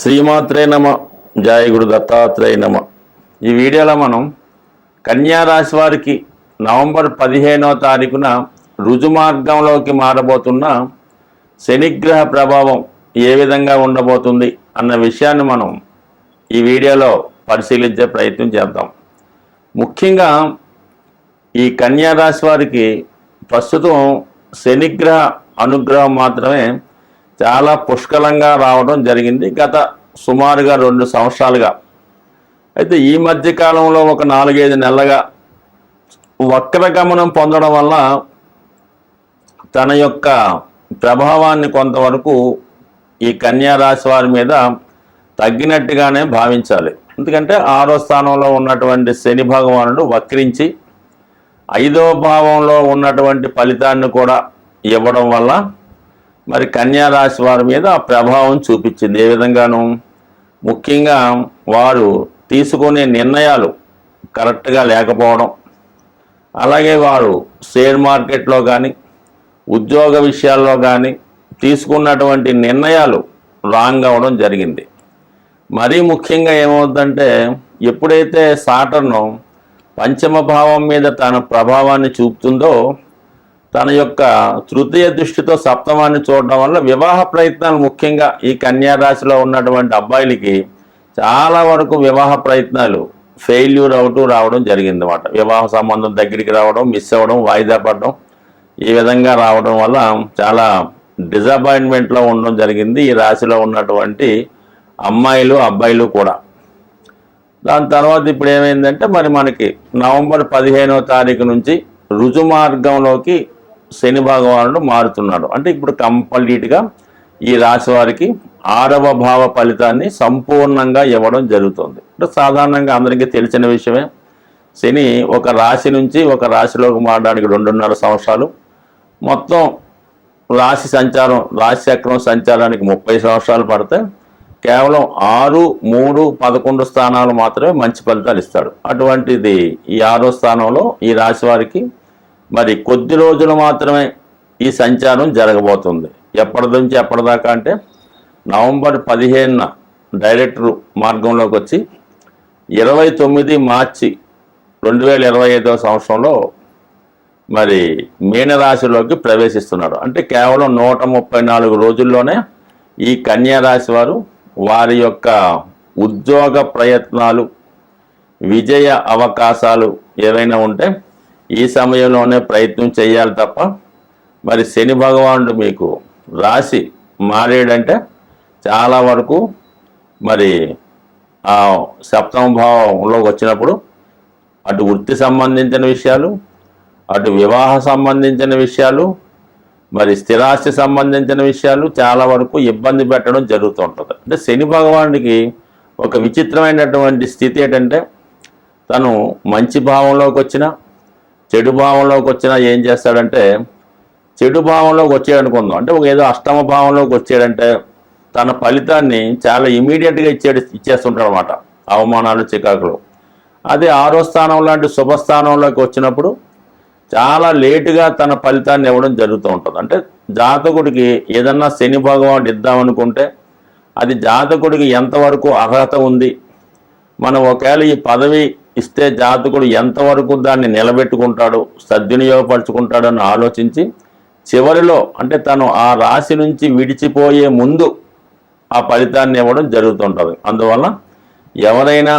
శ్రీమాత్రే నమ. జయ గురు దత్తాత్రేయ నమ. ఈ వీడియోలో మనం కన్యా రాశి వారికి నవంబర్ పదిహేనవ తారీఖున రుజుమార్గంలోకి మారబోతున్న శనిగ్రహ ప్రభావం ఏ విధంగా ఉండబోతుంది అన్న విషయాన్ని మనం ఈ వీడియోలో పరిశీలించే ప్రయత్నం చేద్దాం. ముఖ్యంగా ఈ కన్యా రాశి వారికి ప్రస్తుతం శనిగ్రహ అనుగ్రహం మాత్రమే చాలా పుష్కలంగా రావడం జరిగింది. గత సుమారుగా రెండు సంవత్సరాలుగా. అయితే ఈ మధ్య కాలంలో ఒక నాలుగైదు నెలలుగా వక్రగమనం పొందడం వల్ల తన యొక్క ప్రభావాన్ని కొంతవరకు ఈ కన్యా రాశి వారి మీద తగ్గినట్టుగానే భావించాలి. ఎందుకంటే ఆరో స్థానంలో ఉన్నటువంటి శని భగవానుడు వక్రించి ఐదో భావంలో ఉన్నటువంటి ఫలితాన్ని కూడా ఇవ్వడం వల్ల మరి కన్యా రాశి వారి మీద ఆ ప్రభావం చూపించింది. ఏ విధంగాను? ముఖ్యంగా వారు తీసుకునే నిర్ణయాలు కరెక్ట్గా లేకపోవడం. అలాగే వారు షేర్ మార్కెట్లో కానీ ఉద్యోగ విషయాల్లో కానీ తీసుకున్నటువంటి నిర్ణయాలు రాంగ్ అవ్వడం జరిగింది. మరీ ముఖ్యంగా ఏమవుతుందంటే ఎప్పుడైతే సాటర్ను పంచమ భావం మీద తన ప్రభావాన్ని చూపుతుందో తన యొక్క తృతీయ దృష్టితో సప్తమాన్ని చూడడం వల్ల వివాహ ప్రయత్నాలు ముఖ్యంగా ఈ కన్యా రాశిలో ఉన్నటువంటి అబ్బాయిలకి చాలా వరకు వివాహ ప్రయత్నాలు ఫెయిల్యూర్ అవుతూ రావడం జరిగింది అనమాట వివాహ సంబంధం దగ్గరికి రావడం మిస్ అవ్వడం వాయిదా పడడం ఈ విధంగా రావడం వల్ల చాలా డిజపాయింట్మెంట్లో ఉండడం జరిగింది. ఈ రాశిలో ఉన్నటువంటి అమ్మాయిలు అబ్బాయిలు కూడా. దాని తర్వాత ఇప్పుడు ఏమైందంటే మరి మనకి నవంబర్ పదిహేనవ తారీఖు నుంచి రుజుమార్గంలోకి శని భగవానుడు మారుతున్నాడు. అంటే ఇప్పుడు కంప్లీట్గా ఈ రాశి వారికి ఆరవ భావ ఫలితాన్ని సంపూర్ణంగా ఇవ్వడం జరుగుతుంది. అంటే సాధారణంగా అందరికీ తెలిసిన విషయమే. శని ఒక రాశి నుంచి ఒక రాశిలోకి మారడానికి రెండున్నర సంవత్సరాలు. మొత్తం రాశి సంచారం రాశి చక్రం సంచారానికి ముప్పై సంవత్సరాలు పడతాయి కేవలం ఆరు మూడు పదకొండు స్థానాలు మాత్రమే మంచి ఫలితాలు ఇస్తాడు. అటువంటిది ఈ ఆరో స్థానంలో ఈ రాశి వారికి మరి కొద్ది రోజులు మాత్రమే ఈ సంచారం జరగబోతుంది. ఎప్పటి నుంచి ఎప్పటిదాకా అంటే నవంబర్ పదిహేనున డైరెక్టర్ మార్గంలోకి వచ్చి ఇరవై తొమ్మిది మార్చి రెండు వేల ఇరవై ఐదవ సంవత్సరంలో మరి మీనరాశిలోకి ప్రవేశిస్తున్నాడు అంటే కేవలం నూట ముప్పై నాలుగు రోజుల్లోనే ఈ కన్యా రాశి వారు వారి యొక్క ఉద్యోగ ప్రయత్నాలు విజయ అవకాశాలు ఏవైనా ఉంటే ఈ సమయంలోనే ప్రయత్నం చేయాలి తప్ప మరి శని భగవానుడు మీకు రాసి మారేడంటే చాలా వరకు మరి ఆ సప్తమ భావంలోకి వచ్చినప్పుడు అటు వృత్తి సంబంధించిన విషయాలు అటు వివాహ సంబంధించిన విషయాలు మరి స్థిరాస్తి సంబంధించిన విషయాలు చాలా వరకు ఇబ్బంది పెట్టడం జరుగుతుంటుంది. అంటే శని భగవానుడికి ఒక విచిత్రమైనటువంటి స్థితి ఏంటంటే తను మంచి భావంలోకి వచ్చినా చెడు భావంలోకి వచ్చినా ఏం చేస్తాడంటే చెడు భావంలోకి వచ్చాడనుకుందాం. అంటే ఒక ఏదో అష్టమ భావంలోకి వచ్చాడంటే తన ఫలితాన్ని చాలా ఇమీడియట్గా ఇచ్చేడు ఇచ్చేస్తుంటాడు అనమాట అవమానాలు చికాకులు. అదే ఆరో స్థానం లాంటి శుభస్థానంలోకి వచ్చినప్పుడు చాలా లేటుగా తన ఫలితాన్ని ఇవ్వడం జరుగుతూ ఉంటుంది. అంటే జాతకుడికి ఏదన్నా శని భగవానుడు ఇద్దామనుకుంటే అది జాతకుడికి ఎంతవరకు అర్హత ఉంది? మనం ఒకవేళ ఈ పదవి ఇస్తే జాతకుడు ఎంతవరకు దాన్ని నిలబెట్టుకుంటాడు సద్వినియోగపరుచుకుంటాడు అని ఆలోచించి చివరిలో అంటే తను ఆ రాశి నుంచి విడిచిపోయే ముందు ఆ ఫలితాన్ని ఇవ్వడం జరుగుతుంటుంది. అందువల్ల ఎవరైనా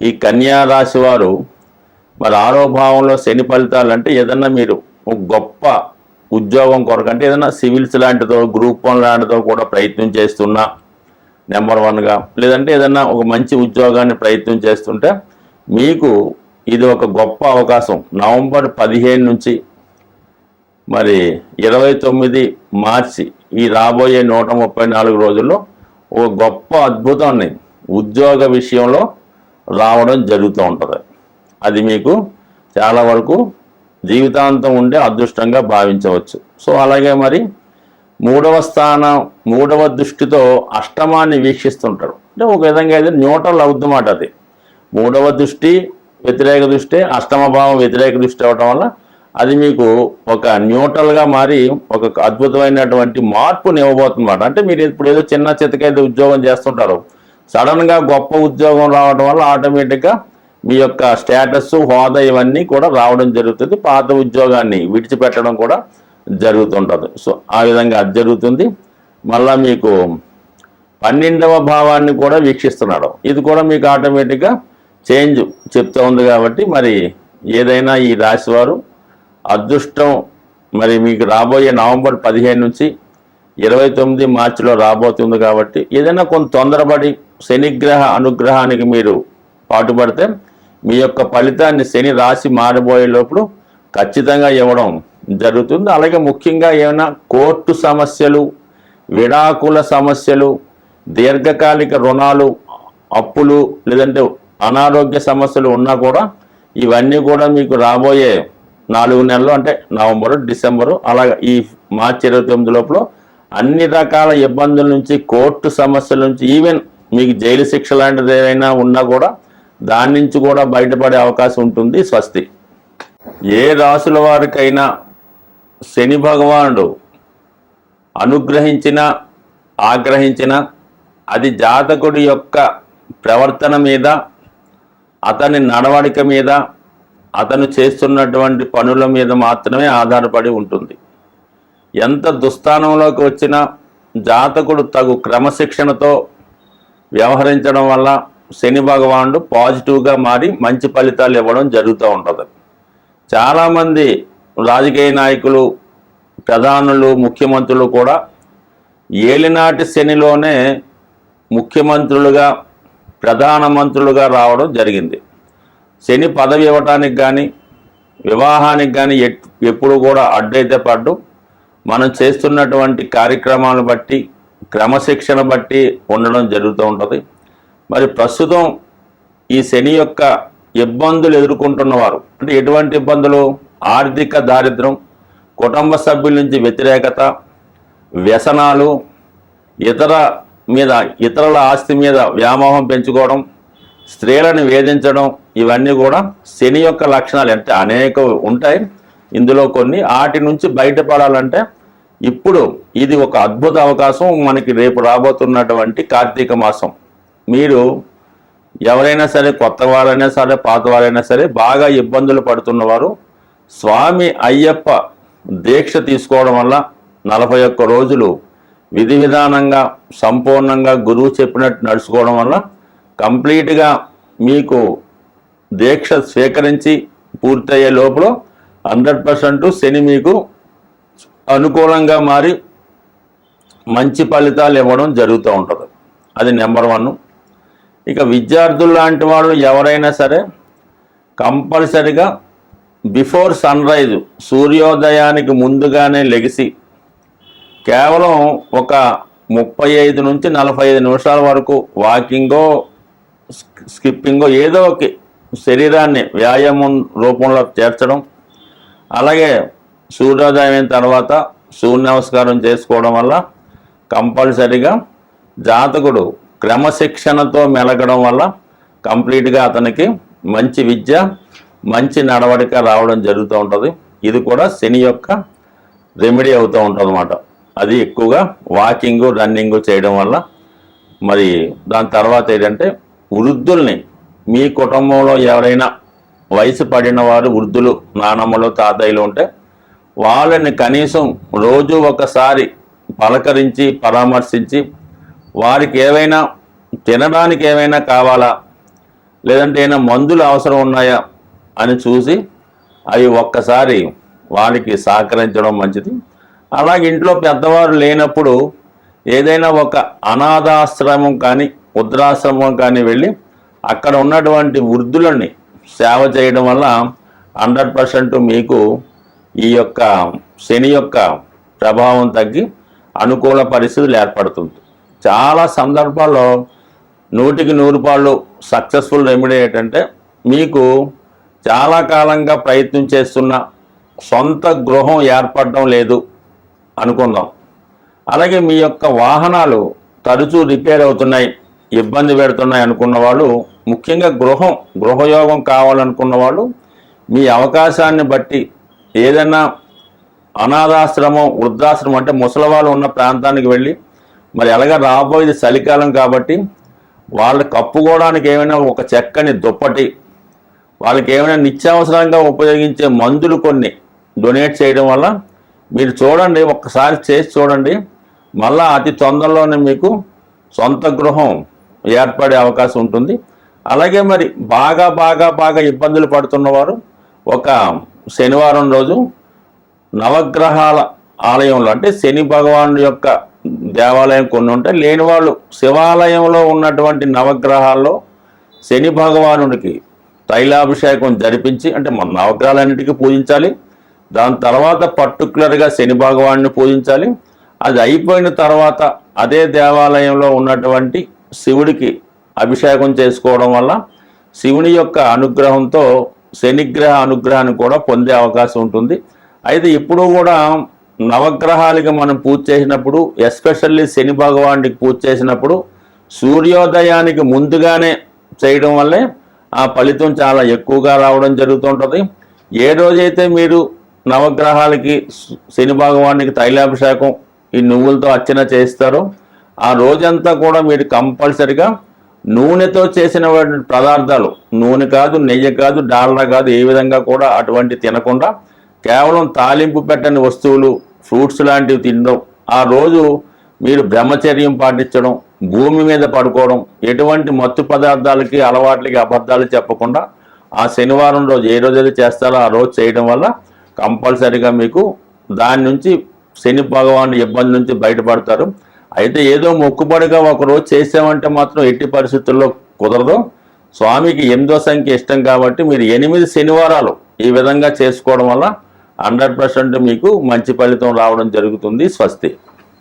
ఈ కన్యా రాశి వారు మరి ఆరో భావంలో శని ఫలితాలు అంటే ఏదన్నా మీరు ఒక గొప్ప ఉద్యోగం కొరకు అంటే ఏదైనా సివిల్స్ లాంటిదో గ్రూప్ వన్ లాంటిదో కూడా ప్రయత్నం చేస్తున్నా నెంబర్ వన్గా లేదంటే ఏదన్నా ఒక మంచి ఉద్యోగాన్ని ప్రయత్నం చేస్తుంటే మీకు ఇది ఒక గొప్ప అవకాశం. నవంబర్ పదిహేను నుంచి మరి ఇరవై తొమ్మిది మార్చి ఈ రాబోయే నూట ముప్పై నాలుగు రోజుల్లో ఒక గొప్ప అద్భుతాన్ని ఉద్యోగ విషయంలో రావడం జరుగుతూ ఉంటుంది. అది మీకు చాలా వరకు జీవితాంతం ఉండే అదృష్టంగా భావించవచ్చు. సో అలాగే మరి మూడవ స్థానం మూడవ దృష్టితో అష్టమాన్ని వీక్షిస్తుంటాడు అంటే ఒక విధంగా అయితే న్యూట్రల్ అవుతుందన్నమాట అది. మూడవ దృష్టి వ్యతిరేక దృష్టి అష్టమభావం వ్యతిరేక దృష్టి అవడం వల్ల అది మీకు ఒక న్యూట్రల్గా మారి ఒక అద్భుతమైనటువంటి మార్పుని ఇవ్వబోతుందన్నమాట. అంటే మీరు ఇప్పుడు ఏదో చిన్న చితకైతే ఉద్యోగం చేస్తుంటారు. సడన్గా గొప్ప ఉద్యోగం రావడం వల్ల ఆటోమేటిక్గా మీ యొక్క స్టేటస్ హోదా ఇవన్నీ కూడా రావడం జరుగుతుంది. పాత ఉద్యోగాన్ని విడిచిపెట్టడం కూడా జరుగుతుంటుంది. సో ఆ విధంగా అది జరుగుతుంది. మళ్ళా మీకు పన్నెండవ భావాన్ని కూడా వీక్షిస్తున్నాడు. ఇది కూడా మీకు ఆటోమేటిక్గా చేంజ్ చెప్తూ ఉంది కాబట్టి మరి ఏదైనా ఈ రాశి వారు అదృష్టం మరి మీకు రాబోయే నవంబర్ పదిహేను నుంచి ఇరవై తొమ్మిది మార్చిలో రాబోతుంది కాబట్టి ఏదైనా కొంత తొందరపడి శనిగ్రహ అనుగ్రహానికి మీరు పాటుపడితే మీ యొక్క ఫలితాన్ని శని రాశి మారిపోయే లోపల ఖచ్చితంగా ఇవ్వడం జరుగుతుంది. అలాగే ముఖ్యంగా ఏమైనా కోర్టు సమస్యలు విడాకుల సమస్యలు దీర్ఘకాలిక రుణాలు అప్పులు లేదంటే అనారోగ్య సమస్యలు ఉన్నా కూడా ఇవన్నీ కూడా మీకు రాబోయే నాలుగు నెలలు అంటే నవంబరు డిసెంబరు అలాగే ఈ మార్చి ఇరవై తొమ్మిది లోపల అన్ని రకాల ఇబ్బందుల నుంచి కోర్టు సమస్యల నుంచి ఈవెన్ మీకు జైలు శిక్ష లాంటిది ఏదైనా ఉన్నా కూడా దాని నుంచి కూడా బయటపడే అవకాశం ఉంటుంది స్వస్తి. ఏ రాసుల వారికైనా శని భగవానుడు అనుగ్రహించిన ఆగ్రహించిన అది జాతకుడి యొక్క ప్రవర్తన మీద అతని నడవడిక మీద అతను చేస్తున్నటువంటి పనుల మీద మాత్రమే ఆధారపడి ఉంటుంది. ఎంత దుస్థానంలోకి వచ్చినా జాతకుడు తగు క్రమశిక్షణతో వ్యవహరించడం వల్ల శని భగవానుడు పాజిటివ్గా మారి మంచి ఫలితాలు ఇవ్వడం జరుగుతూ ఉంటుంది. చాలామంది రాజకీయ నాయకులు ప్రధానులు ముఖ్యమంత్రులు కూడా ఏలినాటి శనిలోనే ముఖ్యమంత్రులుగా ప్రధానమంత్రులుగా రావడం జరిగింది. శని పదవి ఇవ్వటానికి కానీ వివాహానికి కానీ ఎప్పుడు కూడా అడ్డైతే పడ్డు. మనం చేస్తున్నటువంటి కార్యక్రమాలను బట్టి క్రమశిక్షణ బట్టి ఉండడం జరుగుతూ ఉంటుంది. మరి ప్రస్తుతం ఈ శని యొక్క ఇబ్బందులు ఎదుర్కొంటున్నవారు అంటే ఎటువంటి ఇబ్బందులు? ఆర్థిక దారిద్రం కుటుంబ సభ్యుల నుంచి వ్యతిరేకత వ్యసనాలు ఇతర మీద ఇతరుల ఆస్తి మీద వ్యామోహం పెంచుకోవడం స్త్రీలను వేధించడం ఇవన్నీ కూడా శని యొక్క లక్షణాలు. అంటే అనేక ఉంటాయి. ఇందులో కొన్ని వాటి నుంచి బయటపడాలంటే ఇప్పుడు ఇది ఒక అద్భుత అవకాశం. మనకి రేపు రాబోతున్నటువంటి కార్తీక మాసం. మీరు ఎవరైనా సరే కొత్త వారైనా సరే పాత వారైనా సరే బాగా ఇబ్బందులు పడుతున్నవారు స్వామి అయ్యప్ప దీక్ష తీసుకోవడం వల్ల నలభై ఒక్క రోజులు విధి విధానంగా సంపూర్ణంగా గురువు చెప్పినట్టు నడుచుకోవడం వల్ల కంప్లీట్గా మీకు దీక్ష స్వీకరించి పూర్తయ్యే లోపల హండ్రెడ్ పర్సెంట్ శని మీకు అనుకూలంగా మారి మంచి ఫలితాలు ఇవ్వడం జరుగుతూ ఉంటుంది. అది నెంబర్ వన్. ఇక విద్యార్థులు లాంటి వాళ్ళు ఎవరైనా సరే కంపల్సరిగా బిఫోర్ సన్ రైజ్ సూర్యోదయానికి ముందుగానే లెగిసి కేవలం ఒక ముప్పై ఐదు నుంచి నలభై ఐదు నిమిషాల వరకు వాకింగో స్కిప్పింగో ఏదో ఒక శరీరాన్ని వ్యాయామం రూపంలో చేర్చడం అలాగే సూర్యోదయం అయిన తర్వాత సూర్య నమస్కారం చేసుకోవడం వల్ల కంపల్సరిగా జాతకుడు క్రమశిక్షణతో మెలగడం వల్ల కంప్లీట్గా అతనికి మంచి విద్య మంచి నడవడిక రావడం జరుగుతూ ఉంటుంది. ఇది కూడా శని యొక్క రెమెడీ అవుతూ ఉంటుంది అన్నమాట అది ఎక్కువగా వాకింగ్ రన్నింగ్ చేయడం వల్ల మరి దాని తర్వాత ఏంటంటే వృద్ధుల్ని మీ కుటుంబంలో ఎవరైనా వయసు పడిన వారు వృద్ధులు నానమ్మలు తాతయ్యలు ఉంటే వాళ్ళని కనీసం రోజు ఒకసారి పలకరించి పరామర్శించి వారికి ఏవైనా తినడానికి ఏమైనా కావాలా లేదంటే ఏమైనా మందులు అవసరం ఉన్నాయా అని చూసి అవి ఒక్కసారి వారికి సహకరించడం మంచిది. అలాగే ఇంట్లో పెద్దవారు లేనప్పుడు ఏదైనా ఒక అనాథాశ్రమం కానీ వృద్ధాశ్రమం కానీ వెళ్ళి అక్కడ ఉన్నటువంటి వృద్ధులని సేవ చేయడం వల్ల హండ్రెడ్ పర్సెంట్ మీకు ఈ యొక్క శని యొక్క ప్రభావం తగ్గి అనుకూల పరిస్థితులు ఏర్పడుతుంది. చాలా సందర్భాల్లో నూటికి నూరు పాళ్ళు సక్సెస్ఫుల్ రెమెడీ ఏంటంటే మీకు చాలా కాలంగా ప్రయత్నం చేస్తున్న సొంత గృహం ఏర్పడడం లేదు. అనుకుందాం. అలాగే మీ యొక్క వాహనాలు తరచూ రిపేర్ అవుతున్నాయి ఇబ్బంది పెడుతున్నాయి అనుకున్న వాళ్ళు ముఖ్యంగా గృహం గృహయోగం కావాలనుకున్న వాళ్ళు మీ అవకాశాన్ని బట్టి ఏదైనా అనాథాశ్రమం వృద్ధాశ్రమం అంటే ముసలవాళ్ళు ఉన్న ప్రాంతానికి వెళ్ళి మరి ఎలాగ రాబోయేది చలికాలం కాబట్టి వాళ్ళు కప్పుకోవడానికి ఏమైనా ఒక చెక్కని దుప్పటి వాళ్ళకి ఏమైనా నిత్యావసరంగా ఉపయోగించే మందులు కొన్ని డొనేట్ చేయడం వల్ల మీరు చూడండి ఒక్కసారి చేసి చూడండి. మళ్ళా అతి తొందరలోనే మీకు సొంత గృహం ఏర్పడే అవకాశం ఉంటుంది. అలాగే మరి బాగా బాగా బాగా ఇబ్బందులు పడుతున్నవారు ఒక శనివారం రోజు నవగ్రహాల ఆలయంలో అంటే శని భగవాను యొక్క దేవాలయం కొన్ని ఉంటాయి లేని వాళ్ళు శివాలయంలో ఉన్నటువంటి నవగ్రహాల్లో శని భగవానుడికి తైలాభిషేకం జరిపించి అంటే మన నవగ్రహాలన్నిటికీ పూజించాలి. దాని తర్వాత పర్టికులర్గా శని భగవాన్ని పూజించాలి. అది అయిపోయిన తర్వాత అదే దేవాలయంలో ఉన్నటువంటి శివుడికి అభిషేకం చేసుకోవడం వల్ల శివుని యొక్క అనుగ్రహంతో శనిగ్రహ అనుగ్రహాన్ని కూడా పొందే అవకాశం ఉంటుంది. అయితే ఇప్పుడు కూడా నవగ్రహాలకి మనం పూజ చేసినప్పుడు ఎస్పెషల్లీ శని భగవానికి పూజ చేసినప్పుడు సూర్యోదయానికి ముందుగానే చేయడం వల్లే ఆ ఫలితం చాలా ఎక్కువగా రావడం జరుగుతుంటుంది ఏ రోజైతే మీరు నవగ్రహాలకి శని భగవానికి తైలాభిషేకం ఈ నువ్వులతో అర్చన చేస్తారో ఆ రోజంతా కూడా మీరు కంపల్సరిగా నూనెతో చేసిన పదార్థాలు నూనె కాదు నెయ్యి కాదు డాల్డా కాదు ఏ విధంగా కూడా అటువంటి తినకుండా కేవలం తాలింపు పెట్టని వస్తువులు ఫ్రూట్స్ లాంటివి తినడం ఆ రోజు మీరు బ్రహ్మచర్యం పాటించడం భూమి మీద పడుకోవడం ఎటువంటి మత్తు పదార్థాలకి అలవాట్లకి అబద్ధాలు చెప్పకుండా ఆ శనివారం రోజు ఏ రోజు చేస్తారో ఆ రోజు చేయడం వల్ల కంపల్సరీగా మీకు దాని నుంచి శని భగవాను ఇబ్బంది నుంచి బయటపడతారు. అయితే ఏదో మొక్కుబడిగా ఒకరోజు చేసామంటే మాత్రం ఎట్టి పరిస్థితుల్లో కుదరదు. స్వామికి ఎనిమిదో సంఖ్య ఇష్టం కాబట్టి మీరు ఎనిమిది శనివారాలు ఈ విధంగా చేసుకోవడం వల్ల హండ్రెడ్ మీకు మంచి ఫలితం రావడం జరుగుతుంది. స్వస్తి.